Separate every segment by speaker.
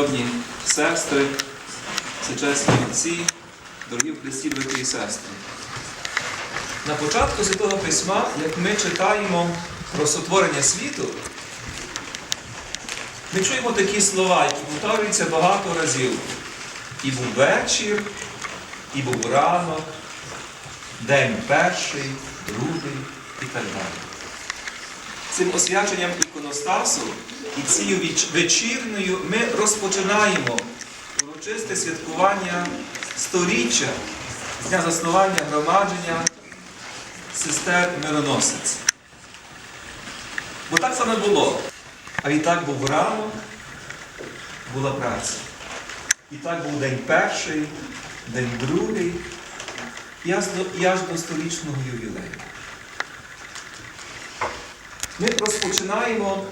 Speaker 1: Шановні сестри, сучасні отці, дорогі Христі, брати і сестри. На початку Святого Письма, як ми читаємо про сотворення світу, ми чуємо такі слова, які повторюються багато разів. І був вечір, і був ранок, день перший, другий і так далі. Цим освяченням іконостасу і цією вечірнею ми розпочинаємо урочисте святкування сторіччя дня заснування громадження сестер мироносиць. Бо так саме було. А відтак був ранок, була праця. І так був день перший, день другий, і аж до, і аж до сторічного ювілею. Ми розпочинаємо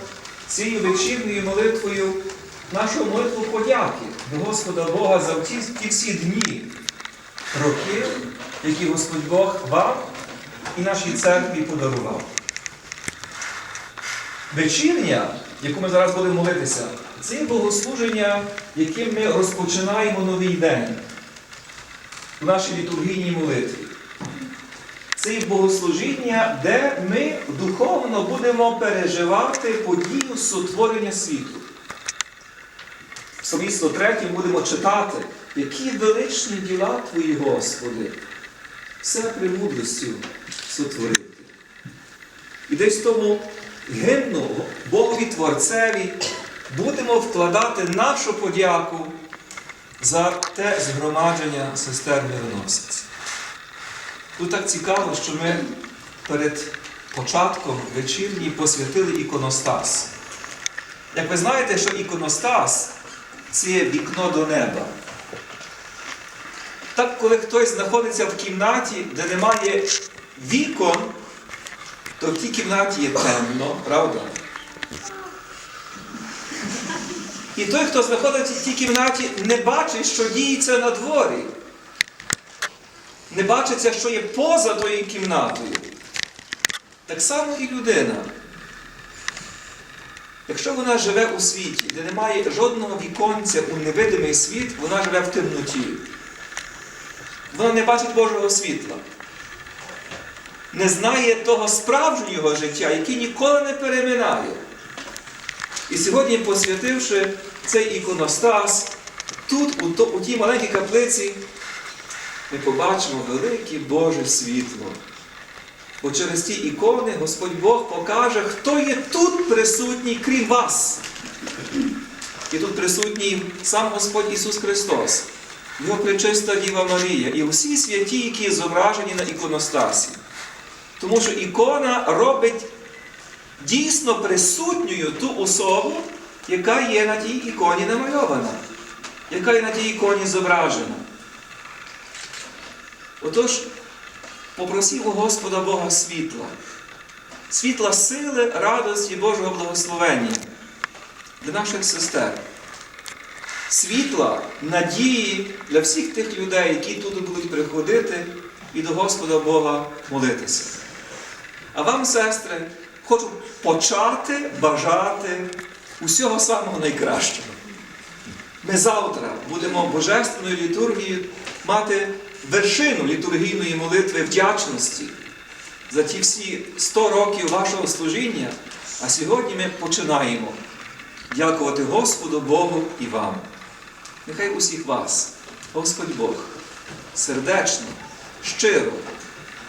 Speaker 1: цією вечірньою молитвою нашу молитву подяки до Господа Бога за ті, ті всі дні, роки, які Господь Бог вам і нашій церкві подарував. Вечірня, яку ми зараз будемо молитися, це є богослуження, яким ми розпочинаємо новий день у нашій літургійній молитві. Це є богослужіння, де ми духовно будемо переживати подію сотворення світу. В 103 будемо читати, які величні діла Твої, Господи, все премудростю сотворити. І десь тому гимну Богові Творцеві будемо вкладати нашу подяку за те згромадження сестер мироносиць. Тут так цікаво, що ми перед початком вечірній посвятили іконостас. Як ви знаєте, що іконостас це вікно до неба. Так, коли хтось знаходиться в кімнаті, де немає вікон, то в тій кімнаті є темно, правда? І той, хто знаходиться в тій кімнаті, не бачить, що діється на дворі не бачиться, що є поза тою кімнатою. Так само і людина. Якщо вона живе у світі, де немає жодного віконця у невидимий світ, вона живе в темноті. Вона не бачить Божого світла. Не знає того справжнього життя, яке ніколи не переминає. І сьогодні, посвятивши цей іконостас, тут, у, тій маленькій каплиці, ми побачимо велике Боже світло. Бо через ті ікони Господь Бог покаже, хто є тут присутній, крім вас. І тут присутній сам Господь Ісус Христос, Його пречиста Діва Марія і усі святі, які зображені на іконостасі. Тому що ікона робить дійсно присутньою ту особу, яка є на тій іконі намальована, яка є на тій іконі зображена. Отож, попросімо Господа Бога світла, світла сили, радості Божого благословення для наших сестер, світла, надії для всіх тих людей, які туди будуть приходити і до Господа Бога молитися. А вам, сестри, хочу почати бажати усього самого найкращого. Ми завтра будемо божественною літургією мати вершину літургійної молитви вдячності за ті всі 100 років вашого служіння. А сьогодні ми починаємо дякувати Господу Богу і вам. Нехай усіх вас, Господь Бог, сердечно, щиро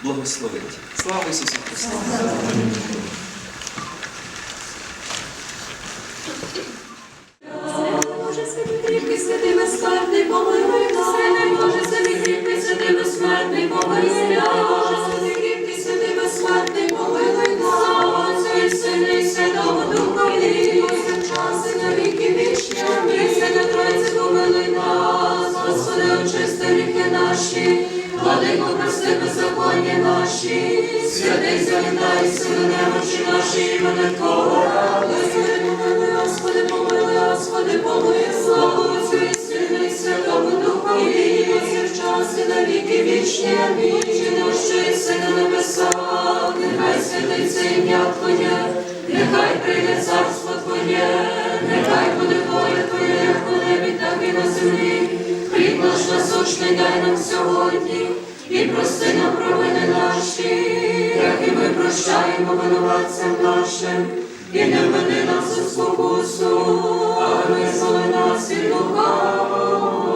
Speaker 1: благословить. Слава Ісусу Христу!
Speaker 2: святий завітай, сини, очі наші, мене кого ради, Господи, помили, Господи, помили, славу Отцю сини, святому духу, і в часі на віки вічні, амінь. і душі, сина небеса, нехай святиться ім'я Твоє, нехай прийде царство Твоє, нехай буде воля Твоє, як у небі, так і на землі.
Speaker 3: Хліб наш насущний дай нам сьогодні. І прости нам провини наші і ми прощаємо винуватцям нашим, і не веди нас у спокусу, але золи нас і лукавого.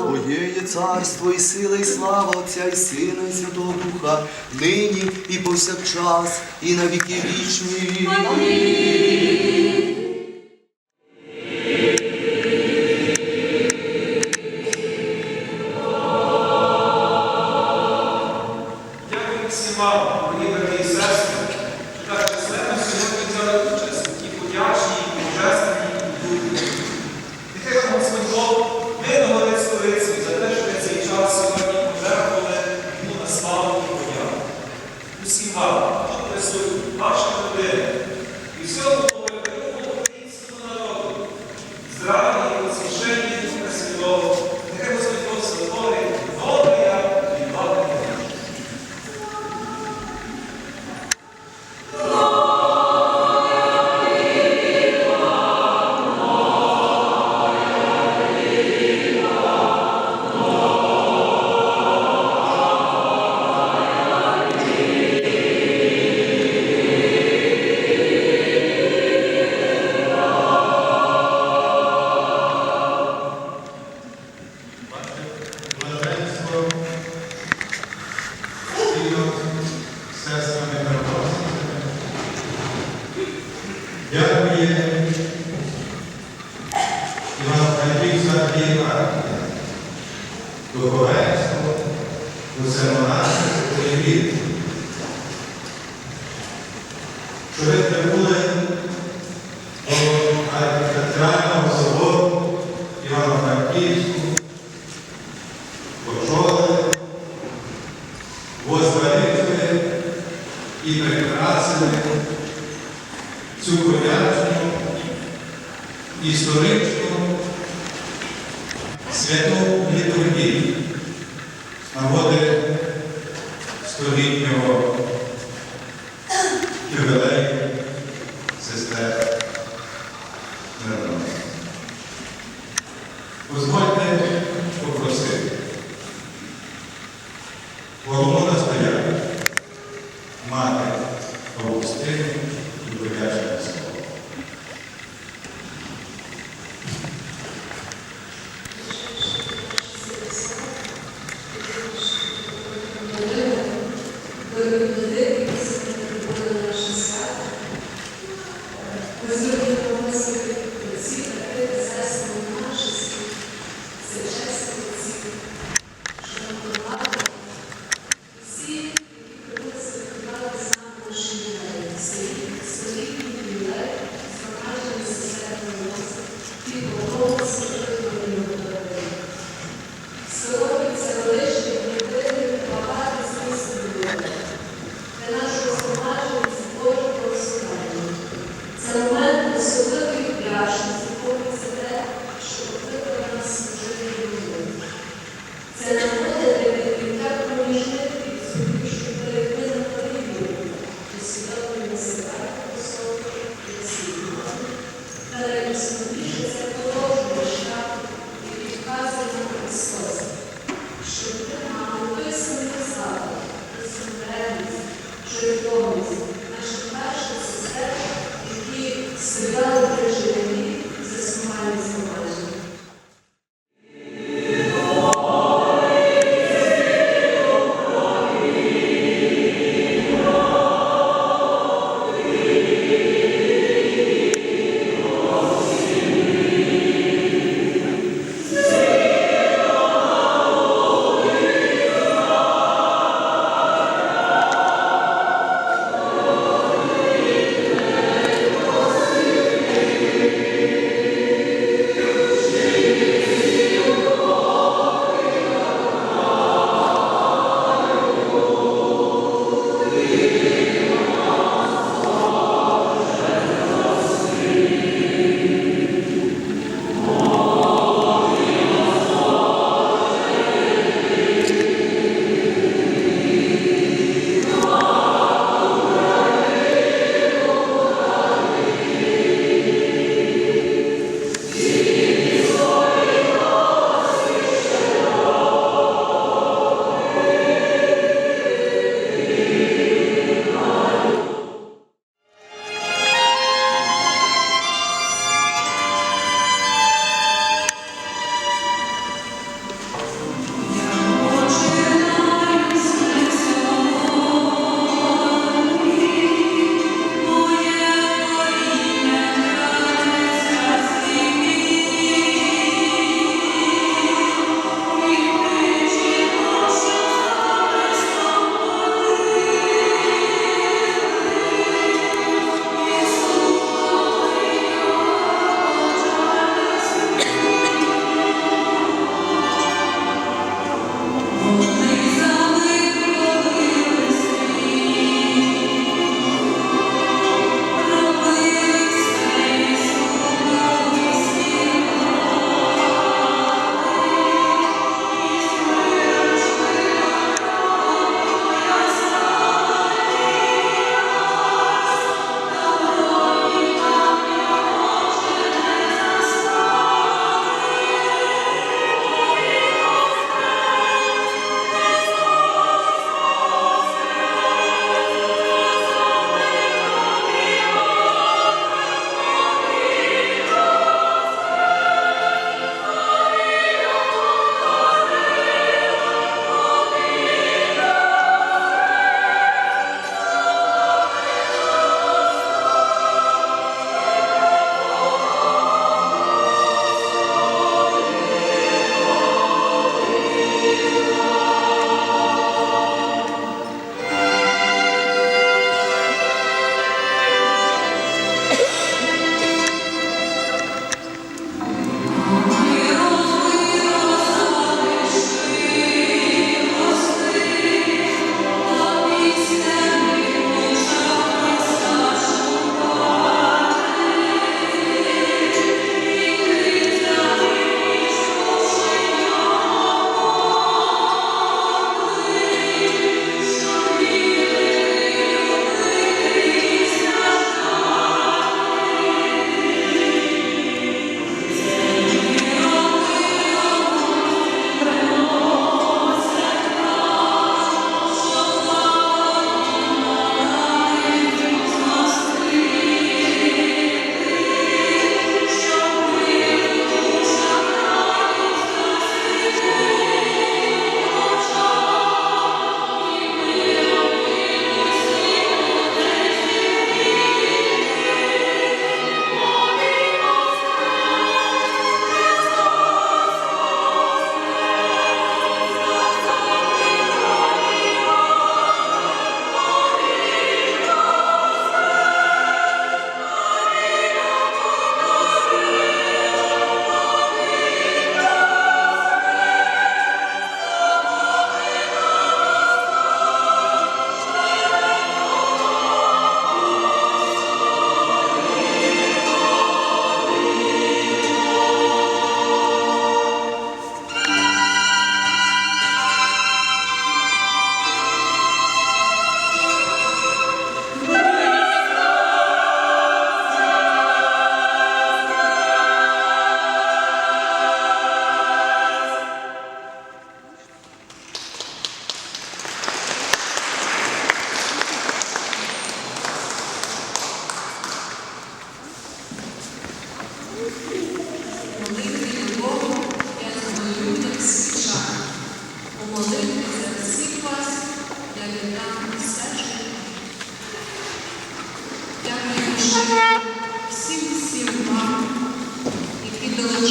Speaker 4: Твоє є царство, і сила, і слава Отця, і Сина, і Святого Духа, нині і повсякчас, і на віки вічні.
Speaker 1: Амінь.
Speaker 3: Do resto, do Senado, do proibido. Deixa eu
Speaker 5: ver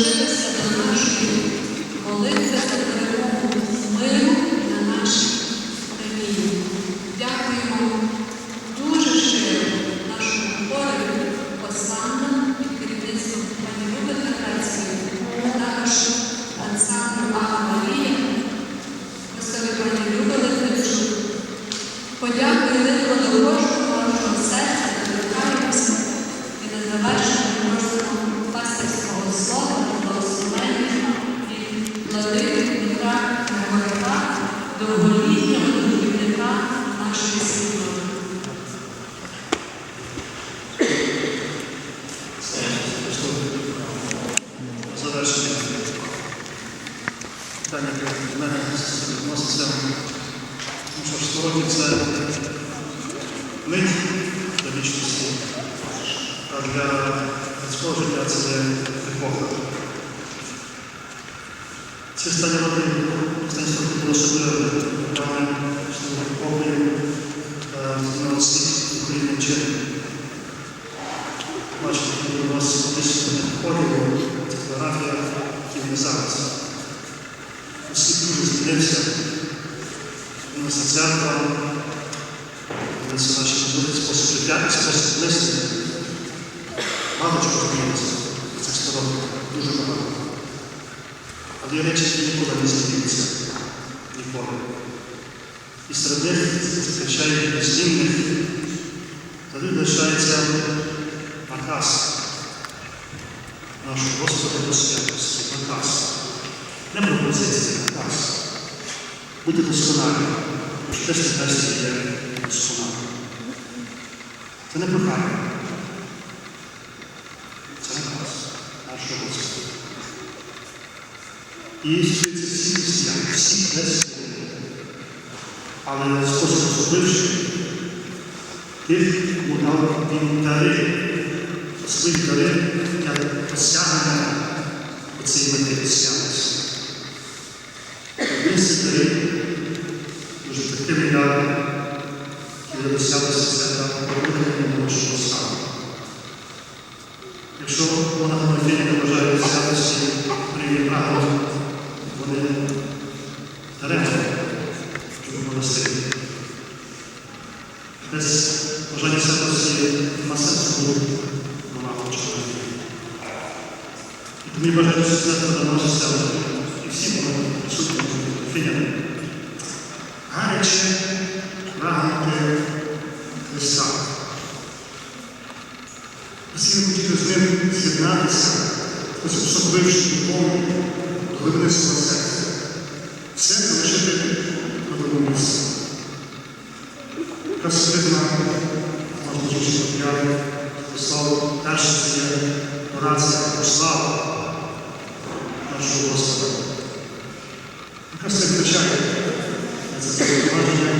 Speaker 5: justiça. Нашої спільноти.
Speaker 6: завершення. Питання від мене відноситься. Ну що ж, 100 років це мить для вічності, а для людського життя це є епоха. Ці останні роки Станіслав було особливе, певне епохою на світ України чином. Бачите, у вас десь входило фотографія і не зараз. Усі дуже змінився. Змінилася церква, змінився наші можливі спосіб життя спосіб мислення. Мало чого змінилося в цих 100 років, дуже багато. Але є речі, які ніколи не змінюються. Ніколи. І серед них речей незмінних тоді лишається наказ нашого Господа до святості, наказ. Не пропозиція, наказ. Бути досконалі, бо Христос Христі є досконалим. Це не прохання. Це наказ нашого Господа. І стосується всіх християн, всіх християн. Але спосіб особливший тих, кому дав він дари свої дари для досягнення оцієї мети святості. Цих дарів, дуже ефективний дар, для досягнення це дар покликання Божого стану. Якщо вона громадяни не бажають святості прийняти право, вони даремно, щоб монастирі. Без бажання святості на серце було мало чого. І тому я бажаю, що це додалося і всі були присутні фіняни. Гаряче прагнути Христа. Всі хотіти з ним з'єднатися, хтось особливши любові до глибини свого серця. Все залишити на тому місці. Кастризна, можна зручно п'яти, славу перше це є орація про славу нашого Господа. Якраз це втрачає це запровадження.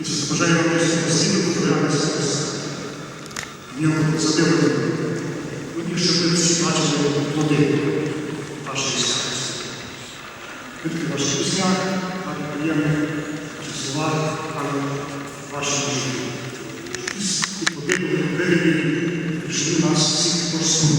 Speaker 6: І це бажає вам постійно повторятися в ньому задивити. І щоб ви всі бачили плоди вашої святості. Відки ваші пісня, так приємні, ваші слова, але ваші життя. І подивили, вивели, пішли нас всіх розсумкали